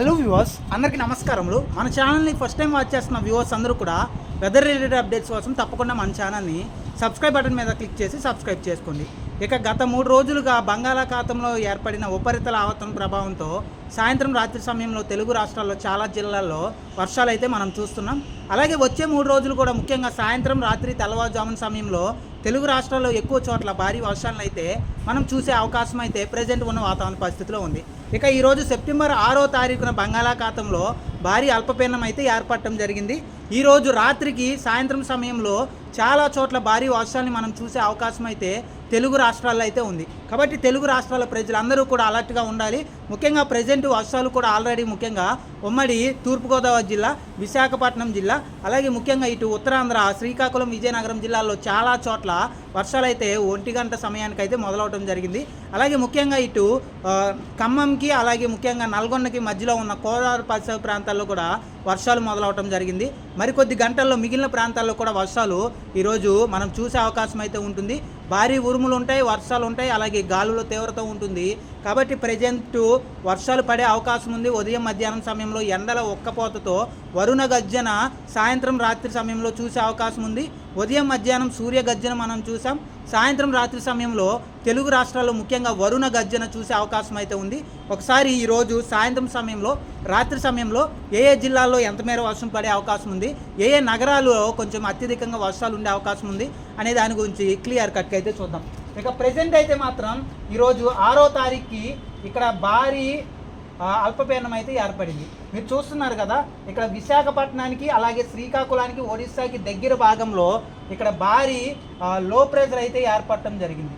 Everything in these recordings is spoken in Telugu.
హలో వ్యూవర్స్ అందరికీ నమస్కారములు. మన ఛానల్ని ఫస్ట్ టైం వాచ్ చేస్తున్న వ్యూవర్స్ అందరూ కూడా వెదర్ రిలేటెడ్ అప్డేట్స్ కోసం తప్పకుండా మన ఛానల్ని సబ్స్క్రైబ్ బటన్ మీద క్లిక్ చేసి సబ్స్క్రైబ్ చేసుకోండి. ఇక గత మూడు రోజులుగా బంగాళాఖాతంలో ఏర్పడిన ఉపరితల ఆవర్తన ప్రభావంతో సాయంత్రం రాత్రి సమయంలో తెలుగు రాష్ట్రాల్లో చాలా జిల్లాల్లో వర్షాలు అయితే మనం చూస్తున్నాం. అలాగే వచ్చే మూడు రోజులు కూడా ముఖ్యంగా సాయంత్రం రాత్రి తెల్లవారుజామున సమయంలో తెలుగు రాష్ట్రాల్లో ఎక్కువ చోట్ల భారీ వర్షాలను అయితే మనం చూసే అవకాశం అయితే ప్రజెంట్ ఉన్న వాతావరణ పరిస్థితిలో ఉంది. ఇక ఈరోజు సెప్టెంబర్ ఆరో తారీఖున బంగాళాఖాతంలో భారీ అల్పపీడనం అయితే ఏర్పడటం జరిగింది. ఈరోజు రాత్రికి సాయంత్రం సమయంలో చాలా చోట్ల భారీ వర్షాన్ని మనం చూసే అవకాశం అయితే తెలుగు రాష్ట్రాల్లో అయితే ఉంది. కాబట్టి తెలుగు రాష్ట్రాల ప్రజలందరూ కూడా అలర్ట్గా ఉండాలి. ముఖ్యంగా ప్రజెంట్ వర్షాలు కూడా ఆల్రెడీ ముఖ్యంగా ఉమ్మడి తూర్పుగోదావరి జిల్లా విశాఖపట్నం జిల్లా అలాగే ముఖ్యంగా ఇటు ఉత్తరాంధ్ర శ్రీకాకుళం విజయనగరం జిల్లాల్లో చాలా చోట్ల వర్షాలు అయితే ఒంటి గంట సమయానికి అయితే మొదలవటం జరిగింది. అలాగే ముఖ్యంగా ఇటు ఖమ్మంకి అలాగే ముఖ్యంగా నల్గొండకి మధ్యలో ఉన్న కోదావరి పరిసర ప్రాంతాల్లో కూడా వర్షాలు మొదలవటం జరిగింది. మరికొద్ది గంటల్లో మిగిలిన ప్రాంతాల్లో కూడా వర్షాలు ఈరోజు మనం చూసే అవకాశం అయితే ఉంటుంది. భారీ ఉరుములు ఉంటాయి వర్షాలు ఉంటాయి అలాగే గాలుల తీవ్రత ఉంటుంది. కాబట్టి ప్రజెంట్ వర్షాలు పడే అవకాశం ఉంది. ఉదయం మధ్యాహ్నం సమయంలో ఎండల ఒక్కపోతతో వరుణ గర్జన సాయంత్రం రాత్రి సమయంలో చూసే అవకాశం ఉంది. ఉదయం మధ్యాహ్నం సూర్య గర్జన మనం చూసాం. సాయంత్రం రాత్రి సమయంలో తెలుగు రాష్ట్రాల్లో ముఖ్యంగా వరుణ గర్జన చూసే అవకాశం అయితే ఉంది. ఒకసారి ఈరోజు సాయంత్రం సమయంలో రాత్రి సమయంలో ఏ ఏ జిల్లాల్లో ఎంత మేర వర్షం పడే అవకాశం ఉంది? ఏ ఏ నగరాల్లో కొంచెం అత్యధికంగా వర్షాలు ఉండే అవకాశం ఉంది? అనే దాని గురించి క్లియర్ కట్గా అయితే చూద్దాం. ఇక ప్రజెంట్ అయితే మాత్రం ఈరోజు ఆరో తారీఖుకి ఇక్కడ భారీ అల్పపీడనం అయితే ఏర్పడింది. మీరు చూస్తున్నారు కదా ఇక్కడ విశాఖపట్నానికి అలాగే శ్రీకాకుళానికి ఒడిస్సాకి దగ్గర భాగంలో ఇక్కడ భారీ లో ప్రెజర్ అయితే ఏర్పడటం జరిగింది.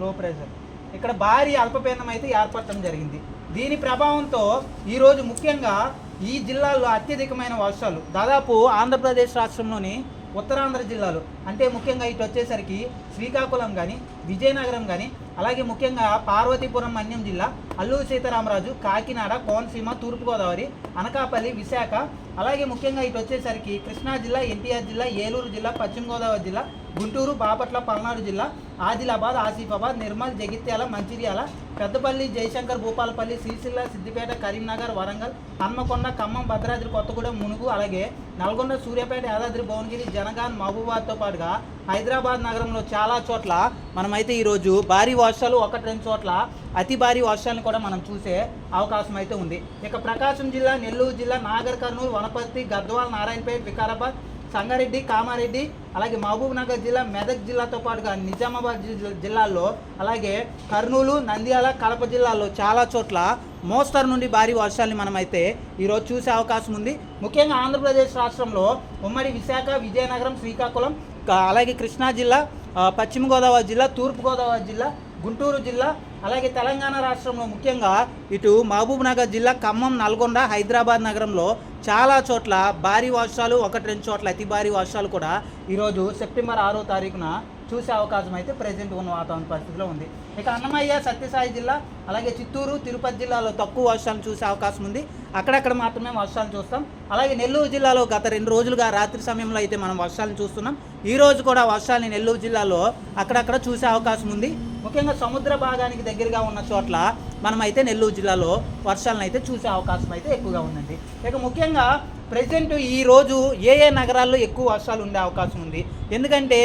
లో ప్రెజర్ ఇక్కడ భారీ అల్పపీడనం అయితే ఏర్పడటం జరిగింది. దీని ప్రభావంతో ఈరోజు ముఖ్యంగా ఈ జిల్లాల్లో అత్యధికమైన వర్షాలు దాదాపు ఆంధ్రప్రదేశ్ రాష్ట్రంలోని ఉత్తరాంధ్ర జిల్లాలు. అంటే ముఖ్యంగా ఇటు వచ్చేసరికి శ్రీకాకుళం కానీ విజయనగరం కానీ అలాగే ముఖ్యంగా పార్వతీపురం మన్యం జిల్లా అల్లూరు సీతారామరాజు కాకినాడ కోనసీమ తూర్పుగోదావరి అనకాపల్లి విశాఖ అలాగే ముఖ్యంగా ఇటు వచ్చేసరికి కృష్ణా జిల్లా ఎన్టీఆర్ జిల్లా ఏలూరు జిల్లా పశ్చిమ గోదావరి జిల్లా గుంటూరు బాపట్ల పల్నాడు జిల్లా ఆదిలాబాద్ ఆసిఫాబాద్ నిర్మల్ జగిత్యాల మంచిర్యాల పెద్దపల్లి జయశంకర్ భూపాలపల్లి సిరిసిల్ల సిద్దిపేట కరీంనగర్ వరంగల్ హన్మకొండ ఖమ్మం భద్రాద్రి కొత్తగూడెం మునుగు అలాగే నల్గొండ సూర్యాపేట యాదాద్రి భువనగిరి జనగాన్ మహబూబాద్తో పాటుగా హైదరాబాద్ నగరంలో చాలా చోట్ల మనమైతే ఈరోజు భారీ వర్షాలు ఒకటి రెండు చోట్ల అతి భారీ వర్షాలను కూడా మనం చూసే అవకాశం అయితే ఉంది. ఇక ప్రకాశం జిల్లా నెల్లూరు జిల్లా నాగర్ కర్నూలు వనపర్తి గద్వాల నారాయణపేట వికారాబాద్ సంగారెడ్డి కామారెడ్డి అలాగే మహబూబ్నగర్ జిల్లా మెదక్ జిల్లాతో పాటుగా నిజామాబాద్ జిల్లా- జిల్లాల్లో అలాగే కర్నూలు నంద్యాల కడప జిల్లాల్లో చాలా చోట్ల మోస్తరు నుండి భారీ వర్షాలని మనమైతే ఈరోజు చూసే అవకాశం ఉంది. ముఖ్యంగా ఆంధ్రప్రదేశ్ రాష్ట్రంలో ఉమ్మడి విశాఖ విజయనగరం శ్రీకాకుళం అలాగే కృష్ణా జిల్లా పశ్చిమ గోదావరి జిల్లా తూర్పు గోదావరి జిల్లా గుంటూరు జిల్లా అలాగే తెలంగాణ రాష్ట్రంలో ముఖ్యంగా ఇటు మహబూబ్ నగర్ జిల్లా ఖమ్మం నల్గొండ హైదరాబాద్ నగరంలో చాలా చోట్ల భారీ వర్షాలు ఒకటి రెండు చోట్ల అతి భారీ వర్షాలు కూడా ఈరోజు సెప్టెంబర్ ఆరో తారీఖున చూసే అవకాశం అయితే ప్రజెంట్ ఉన్న వాతావరణ పరిస్థితిలో ఉంది. ఇక అన్నమయ్య సత్యసాయి జిల్లా అలాగే చిత్తూరు తిరుపతి జిల్లాలో తక్కువ వర్షాలు చూసే అవకాశం ఉంది. అక్కడక్కడ మాత్రమే వర్షాలు చూస్తాం. అలాగే నెల్లూరు జిల్లాలో గత రెండు రోజులుగా రాత్రి సమయంలో అయితే మనం వర్షాలను చూస్తున్నాం. ఈ రోజు కూడా వర్షాలని నెల్లూరు జిల్లాలో అక్కడక్కడ చూసే అవకాశం ఉంది. ముఖ్యంగా సముద్ర భాగానికి దగ్గరగా ఉన్న చోట్ల మనమైతే నెల్లూరు జిల్లాలో వర్షాలను అయితే చూసే అవకాశం అయితే ఎక్కువగా ఉందండి. ఇక ముఖ్యంగా ప్రజెంట్ ఈ రోజు ఏ ఏ నగరాల్లో ఎక్కువ వర్షాలు ఉండే అవకాశం ఉంది? ఎందుకంటే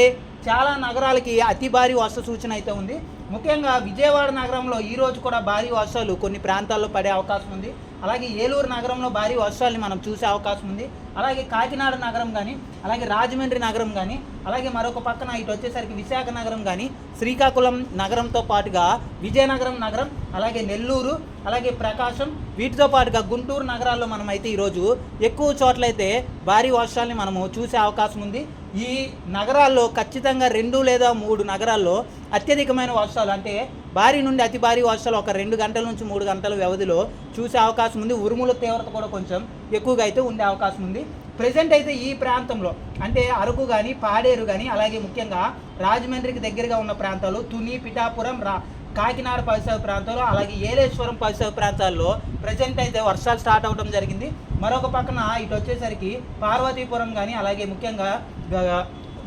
చాలా నగరాలకి అతి భారీ వర్ష సూచన అయితే ఉంది. ముఖ్యంగా విజయవాడ నగరంలో ఈ రోజు కూడా భారీ వర్షాలు కొన్ని ప్రాంతాల్లో పడే అవకాశం ఉంది. అలాగే ఏలూరు నగరంలో భారీ వర్షాలని మనం చూసే అవకాశం ఉంది. అలాగే కాకినాడ నగరం కానీ అలాగే రాజమండ్రి నగరం కానీ అలాగే మరొక పక్కన ఇటు వచ్చేసరికి విశాఖ నగరం కానీ శ్రీకాకుళం నగరంతో పాటుగా విజయనగరం నగరం అలాగే నెల్లూరు అలాగే ప్రకాశం వీటితో పాటుగా గుంటూరు నగరాల్లో మనం అయితే ఈరోజు ఎక్కువ చోట్లయితే భారీ వర్షాలని మనము చూసే అవకాశం ఉంది. ఈ నగరాల్లో ఖచ్చితంగా రెండు లేదా మూడు నగరాల్లో అత్యధికమైన వర్షాలు అంటే భారీ నుండి అతి భారీ వర్షాలు ఒక రెండు గంటల నుంచి మూడు గంటల వ్యవధిలో చూసే అవకాశం ఉంది. ఉరుముల తీవ్రత కూడా కొంచెం ఎక్కువగా అయితే ఉండే అవకాశం ఉంది. ప్రజెంట్ అయితే ఈ ప్రాంతంలో అంటే అరకు కానీ పాడేరు కానీ అలాగే ముఖ్యంగా రాజమండ్రికి దగ్గరగా ఉన్న ప్రాంతాలు తుని పిఠాపురం రా కాకినాడ పరిసర ప్రాంతాలు అలాగే ఏలేశ్వరం పరిసర ప్రాంతాల్లో ప్రజెంట్ అయితే వర్షాలు స్టార్ట్ అవడం జరిగింది. మరొక పక్కన ఇటు వచ్చేసరికి పార్వతీపురం కానీ అలాగే ముఖ్యంగా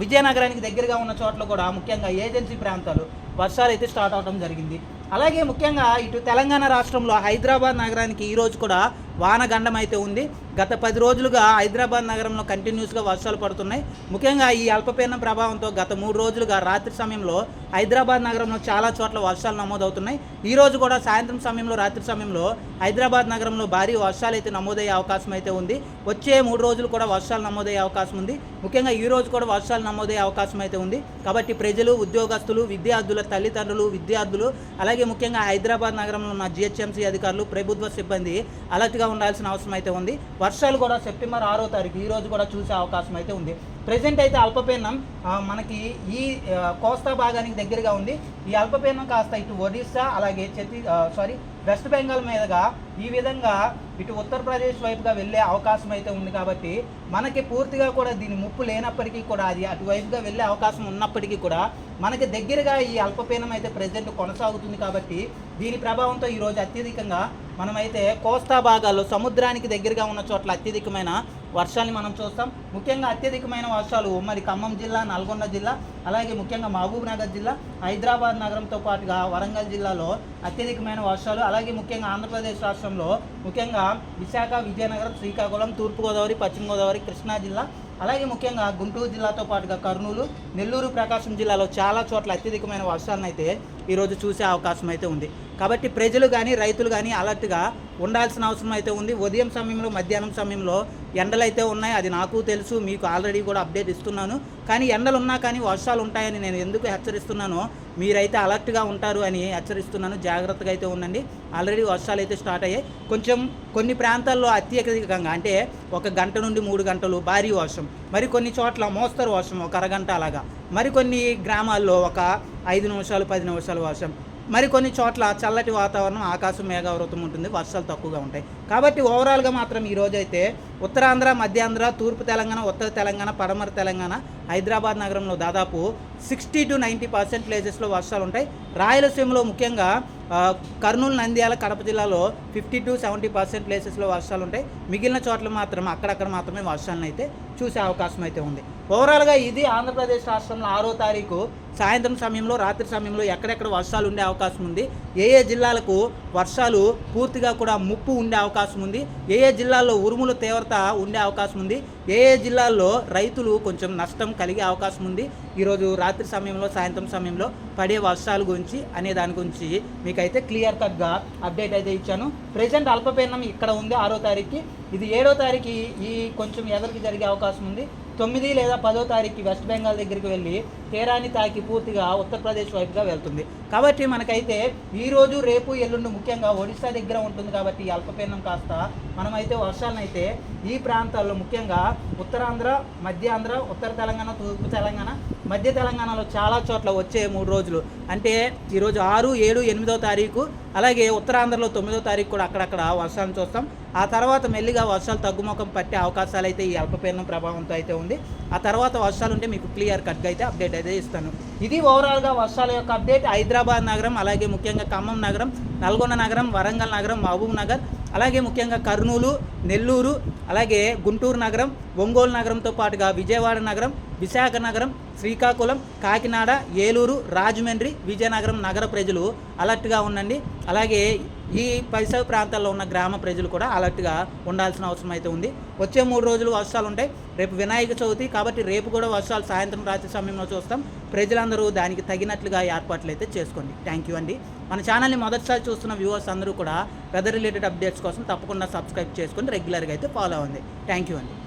విజయనగరానికి దగ్గరగా ఉన్న చోట్ల కూడా ముఖ్యంగా ఏజెన్సీ ప్రాంతాలు వర్షాలు అయితే స్టార్ట్ అవడం జరిగింది. అలాగే ముఖ్యంగా ఇటు తెలంగాణ రాష్ట్రంలో హైదరాబాద్ నగరానికి ఈ రోజు కూడా వానగండం అయితే ఉంది. గత పది రోజులుగా హైదరాబాద్ నగరంలో కంటిన్యూస్గా వర్షాలు పడుతున్నాయి. ముఖ్యంగా ఈ అల్పపీడనం ప్రభావంతో గత మూడు రోజులుగా రాత్రి సమయంలో హైదరాబాద్ నగరంలో చాలా చోట్ల వర్షాలు నమోదవుతున్నాయి. ఈ రోజు కూడా సాయంత్రం సమయంలో రాత్రి సమయంలో హైదరాబాద్ నగరంలో భారీ వర్షాలు అయితే నమోదయ్యే అవకాశం అయితే ఉంది. వచ్చే మూడు రోజులు కూడా వర్షాలు నమోదయ్యే అవకాశం ఉంది. ముఖ్యంగా ఈ రోజు కూడా వర్షాలు నమోదయ్యే అవకాశం అయితే ఉంది. కాబట్టి ప్రజలు ఉద్యోగస్తులు విద్యార్థుల తల్లిదండ్రులు విద్యార్థులు అలాగే ముఖ్యంగా హైదరాబాద్ నగరంలో ఉన్న జిహెచ్ఎంసీ అధికారులు ప్రభుత్వ సిబ్బంది అలర్ట్గా ఉండాల్సిన అవసరం అయితే ఉంది. వర్షాలు కూడా సెప్టెంబర్ ఆరో తారీఖు ఈ రోజు కూడా చూసే అవకాశం అయితే ఉంది. ప్రజెంట్ అయితే అల్పపీడనం మనకి ఈ కోస్తా భాగానికి దగ్గరగా ఉంది. ఈ అల్పపీడనం కాస్త ఇటు ఒడిస్సా అలాగే ఛత్తీ సారీ వెస్ట్ బెంగాల్ మీదుగా ఈ విధంగా ఇటు ఉత్తరప్రదేశ్ వైపుగా వెళ్ళే అవకాశం అయితే ఉంది కాబట్టి మనకి పూర్తిగా కూడా దీని ముప్పు లేనప్పటికీ కూడా అది అటువైపుగా వెళ్ళే అవకాశం ఉన్నప్పటికీ కూడా మనకి దగ్గరగా ఈ అల్పపీడనం అయితే ప్రజెంట్ కొనసాగుతుంది కాబట్టి దీని ప్రభావంతో ఈరోజు అత్యధికంగా మనమైతే కోస్తా భాగాల్లో సముద్రానికి దగ్గరగా ఉన్న చోట్ల అత్యధికమైన వర్షాన్ని మనం చూస్తాం. ముఖ్యంగా అత్యధికమైన వర్షాలు ఉమ్మడి ఖమ్మం జిల్లా నల్గొండ జిల్లా అలాగే ముఖ్యంగా మహబూబ్ నగర్ జిల్లా హైదరాబాద్ నగరంతో పాటుగా వరంగల్ జిల్లాలో అత్యధికమైన వర్షాలు అలాగే ముఖ్యంగా ఆంధ్రప్రదేశ్ రాష్ట్రంలో ముఖ్యంగా విశాఖ విజయనగరం శ్రీకాకుళం తూర్పుగోదావరి పశ్చిమ గోదావరి కృష్ణా జిల్లా అలాగే ముఖ్యంగా గుంటూరు జిల్లాతో పాటుగా కర్నూలు నెల్లూరు ప్రకాశం జిల్లాలో చాలా చోట్ల అత్యధికమైన వర్షాలను అయితే ఈరోజు చూసే అవకాశం అయితే ఉంది. కాబట్టి ప్రజలు కానీ రైతులు కానీ అలర్ట్గా ఉండాల్సిన అవసరం అయితే ఉంది. ఉదయం సమయంలో మధ్యాహ్నం సమయంలో ఎండలు అయితే ఉన్నాయి. అది నాకు తెలుసు. మీకు ఆల్రెడీ కూడా అప్డేట్ ఇస్తున్నాను. కానీ ఎండలు ఉన్నా కానీ వర్షాలు ఉంటాయని నేను ఎందుకు హెచ్చరిస్తున్నానో మీరైతే అలర్ట్గా ఉంటారు అని హెచ్చరిస్తున్నాను. జాగ్రత్తగా అయితే ఉండండి. ఆల్రెడీ వర్షాలు అయితే స్టార్ట్ అయ్యాయి. కొంచెం కొన్ని ప్రాంతాల్లో అత్యధికంగా అంటే ఒక గంట నుండి మూడు గంటలు భారీ వర్షం మరి కొన్ని చోట్ల మోస్తరు వర్షం ఒక అరగంట అలాగా. మరికొన్ని గ్రామాల్లో ఒక ఐదు నిమిషాలు పది నిమిషాలు వర్షం. మరికొన్ని చోట్ల చల్లటి వాతావరణం ఆకాశం మేఘావృతం ఉంటుంది వర్షాలు తక్కువగా ఉంటాయి. కాబట్టి ఓవరాల్గా మాత్రం ఈ రోజు అయితే ఉత్తరాంధ్ర మధ్యాంధ్ర తూర్పు తెలంగాణ ఉత్తర తెలంగాణ పడమర తెలంగాణ హైదరాబాద్ నగరంలో దాదాపు సిక్స్టీ టు నైంటీ పర్సెంట్ ప్లేసెస్లో వర్షాలు ఉంటాయి. రాయలసీమలో ముఖ్యంగా కర్నూలు నంద్యాల కడప జిల్లాలో ఫిఫ్టీ టు సెవెంటీ పర్సెంట్ ప్లేసెస్లో వర్షాలు ఉంటాయి. మిగిలిన చోట్ల మాత్రం అక్కడక్కడ మాత్రమే వర్షాలను అయితే చూసే అవకాశం అయితే ఉంది. ఓవరాల్గా ఇది ఆంధ్రప్రదేశ్ రాష్ట్రంలో ఆరో తారీఖు సాయంత్రం సమయంలో రాత్రి సమయంలో ఎక్కడెక్కడ వర్షాలు ఉండే అవకాశం ఉంది. ఏ ఏ జిల్లాలకు వర్షాలు పూర్తిగా కూడా ముప్పు ఉండే అవకాశం ఉంది. ఏ ఏ జిల్లాల్లో ఉరుముల తీవ్రత ఉండే అవకాశం ఉంది. ఏ ఏ జిల్లాల్లో రైతులు కొంచెం నష్టం కలిగే అవకాశం ఉంది. ఈరోజు రాత్రి సమయంలో సాయంత్రం సమయంలో పడే వర్షాల గురించి అనే దాని గురించి మీకైతే క్లియర్ కట్గా అప్డేట్ అయితే ఇచ్చాను. ప్రజెంట్ అల్పపీడనం ఇక్కడ ఉంది ఆరో తారీఖుకి. ఇది ఏడో తారీఖు ఈ కొంచెం ఎదరికి జరిగే అవకాశం ఉంది. తొమ్మిది లేదా పదో తారీఖు వెస్ట్ బెంగాల్ దగ్గరికి వెళ్ళి తీరాన్ని తాకి పూర్తిగా ఉత్తరప్రదేశ్ వైపుగా వెళ్తుంది. కాబట్టి మనకైతే ఈ రోజు రేపు ఎల్లుండి ముఖ్యంగా ఒడిశా దగ్గర ఉంటుంది కాబట్టి ఈ అల్పపీడనం కాస్త మనమైతే వర్షాలనైతే ఈ ప్రాంతాల్లో ముఖ్యంగా ఉత్తరాంధ్ర మధ్యాంధ్ర ఉత్తర తెలంగాణ తూర్పు తెలంగాణ మధ్య తెలంగాణలో చాలా చోట్ల వచ్చే మూడు రోజులు. అంటే ఈరోజు ఆరు ఏడు ఎనిమిదో తారీఖు అలాగే ఉత్తరాంధ్రలో తొమ్మిదో తారీఖు కూడా అక్కడక్కడ వర్షాలను చూస్తాం. ఆ తర్వాత మెల్లిగా వర్షాలు తగ్గుముఖం పట్టే అవకాశాలు అయితే ఈ అల్పపీడనం ప్రభావంతో అయితే ఉంది. ఆ తర్వాత వర్షాలు ఉంటే మీకు క్లియర్ కట్గా అయితే అప్డేట్ అయితే ఇస్తాను. ఇది ఓవరాల్గా వర్షాల యొక్క అప్డేట్ హైదరాబాద్ నగరం అలాగే ముఖ్యంగా ఖమ్మం నగరం నల్గొండ నగరం వరంగల్ నగరం మహబూబ్ నగర్ అలాగే ముఖ్యంగా కర్నూలు నెల్లూరు అలాగే గుంటూరు నగరం ఒంగోలు నగరంతో పాటుగా విజయవాడ నగరం విశాఖ నగరం శ్రీకాకుళం కాకినాడ ఏలూరు రాజమండ్రి విజయనగరం నగర ప్రజలు అలర్ట్గా ఉండండి. అలాగే ఈ పరిసర ప్రాంతాల్లో ఉన్న గ్రామ ప్రజలు కూడా అలర్ట్గా ఉండాల్సిన అవసరం అయితే ఉంది. వచ్చే మూడు రోజులు వర్షాలు ఉంటాయి రేపు వినాయక చవితి కాబట్టి రేపు కూడా వర్షాలు సాయంత్రం రాత్రి సమయంలో చూస్తాం. ప్రజలందరూ దానికి తగినట్లుగా ఏర్పాట్లు అయితే చేసుకోండి. థ్యాంక్ యూ అండి. మన ఛానల్ని మొదటిసారి చూస్తున్న వ్యూవర్స్ అందరూ కూడా వెదర్ రిలేటెడ్ అప్డేట్స్ కోసం తప్పకుండా సబ్స్క్రైబ్ చేసుకొని రెగ్యులర్గా అయితే ఫాలో అవ్వండి. థ్యాంక్ యూ అండి.